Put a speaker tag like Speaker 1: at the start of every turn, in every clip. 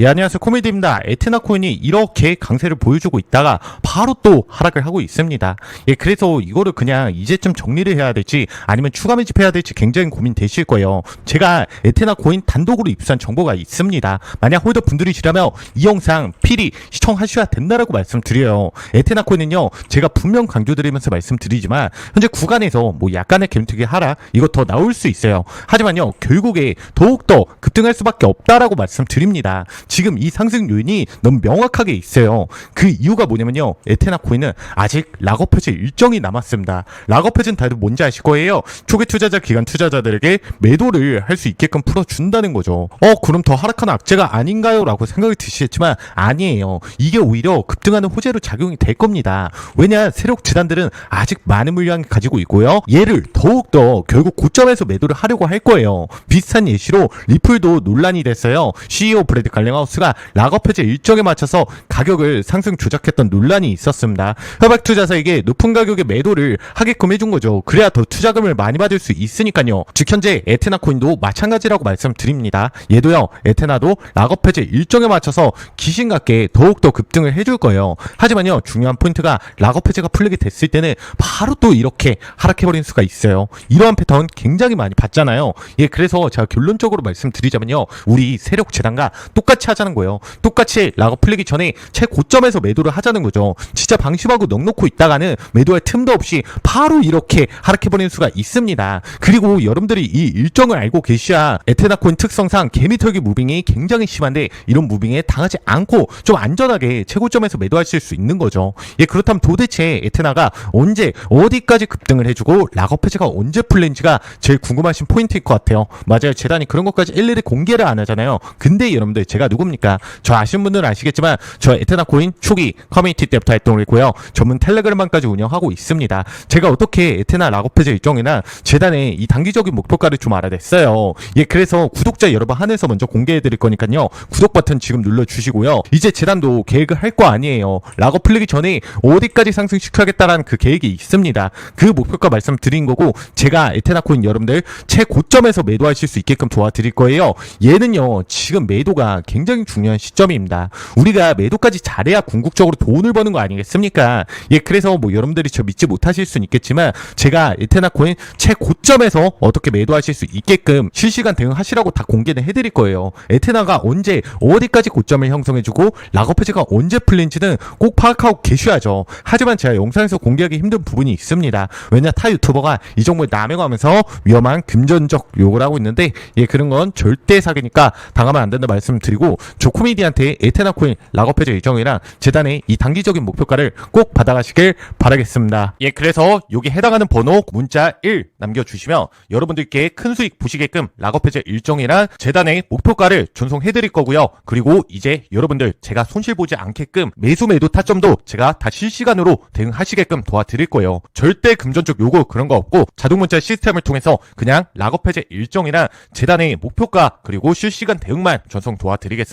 Speaker 1: 예, 안녕하세요. 코미디입니다. 에테나 코인이 이렇게 강세를 보여주고 있다가 바로 또 하락을 하고 있습니다. 예, 그래서 이거를 그냥 이제쯤 정리를 해야 될지 아니면 추가 매집해야 될지 굉장히 고민되실 거예요. 제가 에테나 코인 단독으로 입수한 정보가 있습니다. 만약 홀더 분들이시라면 이 영상 필히 시청하셔야 된다라고 말씀드려요. 에테나 코인은요, 제가 분명 강조드리면서 말씀드리지만 현재 구간에서 뭐 약간의 갬투기 하락 이거 더 나올 수 있어요. 하지만요, 결국에 더욱더 급등할 수밖에 없다라고 말씀드립니다. 지금 이 상승 요인이 너무 명확하게 있어요. 그 이유가 뭐냐면요. 에테나 코인은 아직 락업 해제 일정이 남았습니다. 락업 해제는 다들 뭔지 아실 거예요. 초기 투자자 기간 투자자들에게 매도를 할 수 있게끔 풀어준다는 거죠. 어, 그럼 더 하락하는 악재가 아닌가요? 라고 생각이 드시겠지만 아니에요. 이게 오히려 급등하는 호재로 작용이 될 겁니다. 왜냐, 세력 재단들은 아직 많은 물량을 가지고 있고요. 얘를 더욱더 결국 고점에서 매도를 하려고 할 거예요. 비슷한 예시로 리플도 논란이 됐어요. CEO 브래드 갈랭 하우스가 락업 해제 일정에 맞춰서 가격을 상승 조작했던 논란이 있었습니다. 협약 투자자에게 높은 가격에 매도를 하게끔 해준 거죠. 그래야 더 투자금을 많이 받을 수 있으니까요. 즉 현재 에테나 코인도 마찬가지라고 말씀드립니다. 얘도요. 에테나도 락업 해제 일정에 맞춰서 귀신 같게 더욱더 급등을 해줄 거예요. 하지만요. 중요한 포인트가 락업 해제가 풀리게 됐을 때는 바로 또 이렇게 하락해버린 수가 있어요. 이러한 패턴 굉장히 많이 봤잖아요. 예, 그래서 제가 결론적으로 말씀드리자면요. 우리 세력 재단과 똑같이 하자는 거예요. 똑같이 락업 풀리기 전에 최고점에서 매도를 하자는 거죠. 진짜 방심하고 넉놓고 있다가는 매도할 틈도 없이 바로 이렇게 하락해버리는 수가 있습니다. 그리고 여러분들이 이 일정을 알고 계셔야 에테나 코인 특성상 개미털기 무빙이 굉장히 심한데 이런 무빙에 당하지 않고 좀 안전하게 최고점에서 매도하실 수 있는 거죠. 예, 그렇다면 도대체 에테나가 언제 어디까지 급등을 해주고 락업 해제가 언제 풀린지가 제일 궁금하신 포인트일 것 같아요. 맞아요. 재단이 그런 것까지 일일이 공개를 안 하잖아요. 근데 여러분들 제가 누굽니까? 저 아시는 분들은 아시겠지만 저 에테나 코인 초기 커뮤니티 때부터 활동을 했고요. 전문 텔레그램방까지 운영하고 있습니다. 제가 어떻게 에테나 락업 해제 일정이나 재단의 이 단기적인 목표가를 좀 알아냈어요. 예, 그래서 구독자 여러분 한해서 먼저 공개해 드릴 거니까요. 구독 버튼 지금 눌러 주시고요. 이제 재단도 계획을 할 거 아니에요. 락업 풀리기 전에 어디까지 상승시켜야겠다라는 그 계획이 있습니다. 그 목표가 말씀드린 거고 제가 에테나 코인 여러분들 최고점에서 매도하실 수 있게끔 도와드릴 거예요. 얘는요. 지금 매도가 굉장히 중요한 시점입니다. 우리가 매도까지 잘해야 궁극적으로 돈을 버는 거 아니겠습니까? 예, 그래서 뭐 여러분들이 저 믿지 못하실 수는 있겠지만 제가 에테나 코인 최고점에서 어떻게 매도하실 수 있게끔 실시간 대응하시라고 다 공개는 해드릴 거예요. 에테나가 언제 어디까지 고점을 형성해주고 락업 해제가 언제 풀린지는 꼭 파악하고 계셔야죠. 하지만 제가 영상에서 공개하기 힘든 부분이 있습니다. 왜냐 타 유튜버가 이 정보를 남용하면서 위험한 금전적 욕을 하고 있는데 예 그런 건 절대 사기니까 당하면 안 된다 말씀드리고 저 코미디한테 에테나 코인 락업 해제 일정이랑 재단의 이 단기적인 목표가를 꼭 받아가시길 바라겠습니다. 예 그래서 여기 해당하는 번호 문자 1 남겨주시면 여러분들께 큰 수익 보시게끔 락업 해제 일정이랑 재단의 목표가를 전송해드릴 거고요. 그리고 이제 여러분들 제가 손실 보지 않게끔 매수 매도 타점도 제가 다 실시간으로 대응하시게끔 도와드릴 거예요. 절대 금전적 요구 그런 거 없고 자동 문자 시스템을 통해서 그냥 락업 해제 일정이랑 재단의 목표가 그리고 실시간 대응만 전송 도와드리겠습니다.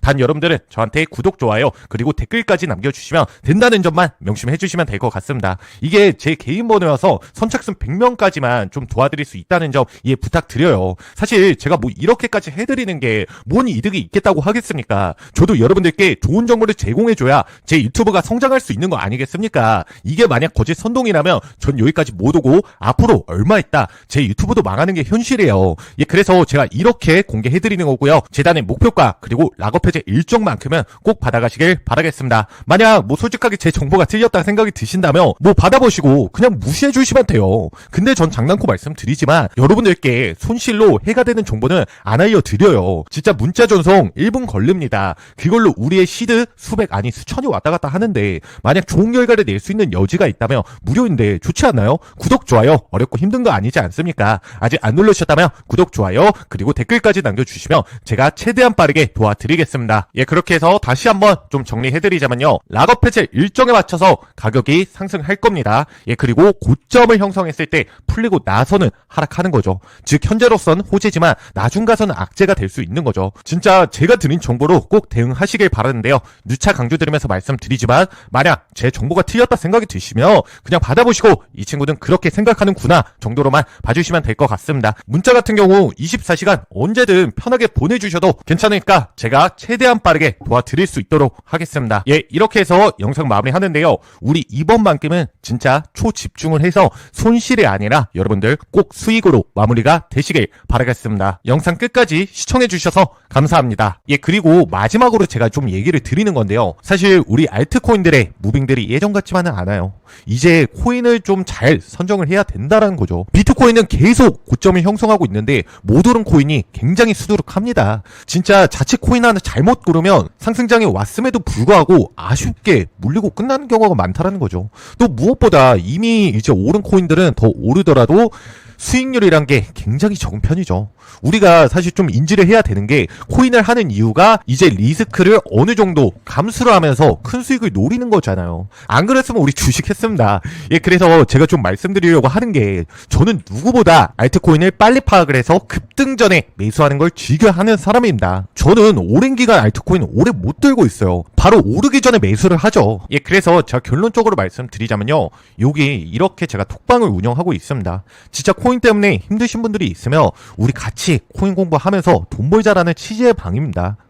Speaker 1: 단 여러분들은 저한테 구독 좋아요 그리고 댓글까지 남겨주시면 된다는 점만 명심해 주시면 될 것 같습니다. 이게 제 개인 번호여서 선착순 100명까지만 좀 도와드릴 수 있다는 점 이해 부탁드려요. 사실 제가 뭐 이렇게까지 해드리는 게 뭔 이득이 있겠다고 하겠습니까? 저도 여러분들께 좋은 정보를 제공해줘야 제 유튜브가 성장할 수 있는 거 아니겠습니까? 이게 만약 거짓 선동이라면 전 여기까지 못 오고 앞으로 얼마 있다 제 유튜브도 망하는 게 현실이에요. 예, 그래서 제가 이렇게 공개해드리는 거고요. 재단의 목표가 그리고 락업 해제 일정만큼은 꼭 받아가시길 바라겠습니다. 만약 뭐 솔직하게 제 정보가 틀렸다 생각이 드신다면 뭐 받아보시고 그냥 무시해 주시면 돼요. 근데 전 장난코 말씀드리지만 여러분들께 손실로 해가 되는 정보는 안 알려드려요. 진짜 문자 전송 1분 걸립니다. 그걸로 우리의 시드 수백 아니 수천이 왔다 갔다 하는데 만약 좋은 결과를 낼 수 있는 여지가 있다면 무료인데 좋지 않나요? 구독 좋아요 어렵고 힘든 거 아니지 않습니까? 아직 안 누르셨다면 구독 좋아요 그리고 댓글까지 남겨주시면 제가 최대한 빠르게 도와드리겠습니다. 예 그렇게 해서 다시 한번 좀 정리해드리자면요 락업 해제 일정에 맞춰서 가격이 상승할 겁니다. 예 그리고 고점을 형성했을 때 풀리고 나서는 하락하는 거죠. 즉 현재로선 호재지만 나중 가서는 악재가 될 수 있는 거죠. 진짜 제가 드린 정보로 꼭 대응하시길 바라는데요. 누차 강조드리면서 말씀드리지만 만약 제 정보가 틀렸다 생각이 드시면 그냥 받아보시고 이 친구는 그렇게 생각하는구나 정도로만 봐주시면 될 것 같습니다. 문자 같은 경우 24시간 언제든 편하게 보내주셔도 괜찮으니까 제가 최대한 빠르게 도와드릴 수 있도록 하겠습니다. 예, 이렇게 해서 영상 마무리하는데요. 우리 이번만큼은 진짜 초집중을 해서 손실이 아니라 여러분들 꼭 수익으로 마무리가 되시길 바라겠습니다. 영상 끝까지 시청해주셔서 감사합니다. 예, 그리고 마지막으로 제가 좀 얘기를 드리는 건데요. 사실 우리 알트코인들의 무빙들이 예전 같지만은 않아요. 이제 코인을 좀 잘 선정을 해야 된다라는 거죠. 비트코인은 계속 고점을 형성하고 있는데 못 오른 코인이 굉장히 수두룩합니다. 진짜 자칫 코인 하나 잘못 고르면 상승장에 왔음에도 불구하고 아쉽게 물리고 끝나는 경우가 많다라는 거죠. 또 무엇보다 이미 이제 오른 코인들은 더 오르더라도 수익률이란 게 굉장히 적은 편이죠. 우리가 사실 좀 인지를 해야 되는 게 코인을 하는 이유가 이제 리스크를 어느 정도 감수를 하면서 큰 수익을 노리는 거잖아요. 안 그랬으면 우리 주식 했습니다. 예, 그래서 제가 좀 말씀드리려고 하는 게 저는 누구보다 알트코인을 빨리 파악을 해서 급등 전에 매수하는 걸 즐겨 하는 사람입니다. 저는 오랜 기간 알트코인 오래 못 들고 있어요. 바로 오르기 전에 매수를 하죠. 예, 그래서 제가 결론적으로 말씀드리자면요. 여기 이렇게 제가 톡방을 운영하고 있습니다. 진짜 코인 때문에 힘드신 분들이 있으면 우리 같이 코인 공부하면서 돈 벌자라는 취지의 방입니다.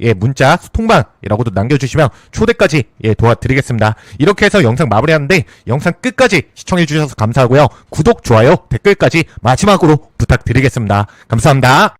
Speaker 1: 예, 문자 소통방이라고도 남겨주시면 초대까지 예, 도와드리겠습니다. 이렇게 해서 영상 마무리하는데 영상 끝까지 시청해주셔서 감사하고요. 구독, 좋아요, 댓글까지 마지막으로 부탁드리겠습니다. 감사합니다.